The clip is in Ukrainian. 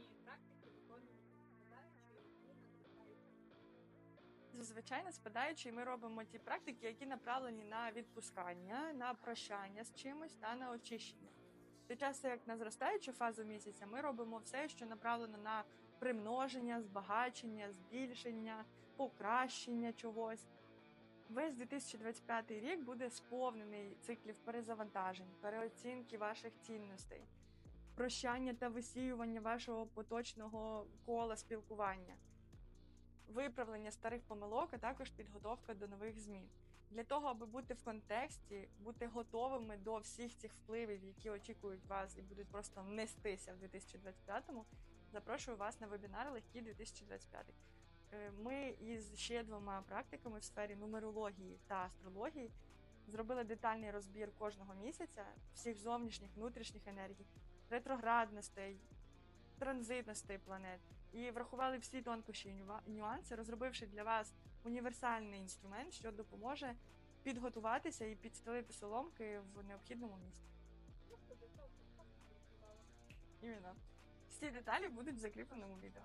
основні практики виконують спадаючі і надихаючі? Зазвичай на спадаючий ми робимо ті практики, які направлені на відпускання, на прощання з чимось та на очищення. Під час як на зростаючу фазу місяця ми робимо все, що направлено на примноження, збагачення, збільшення, покращення чогось. Весь 2025 рік буде сповнений циклів перезавантажень, переоцінки ваших цінностей, прощання та висіювання вашого поточного кола спілкування виправлення старих помилок, а також підготовка до нових змін. Для того, аби бути в контексті, бути готовими до всіх цих впливів, які очікують вас і будуть просто нестися в 2025-му, запрошую вас на вебінар Легкий 2025. Е, Ми із ще двома практиками в сфері нумерології та астрології зробили детальний розбір кожного місяця всіх зовнішніх, внутрішніх енергій, ретроградностей, транзитностей планет і врахували всі тонкощі і нюанси, розробивши для вас універсальний інструмент, що допоможе підготуватися і підстелити соломки в необхідному місці. Іменно. Всі деталі будуть в закріпленому відео.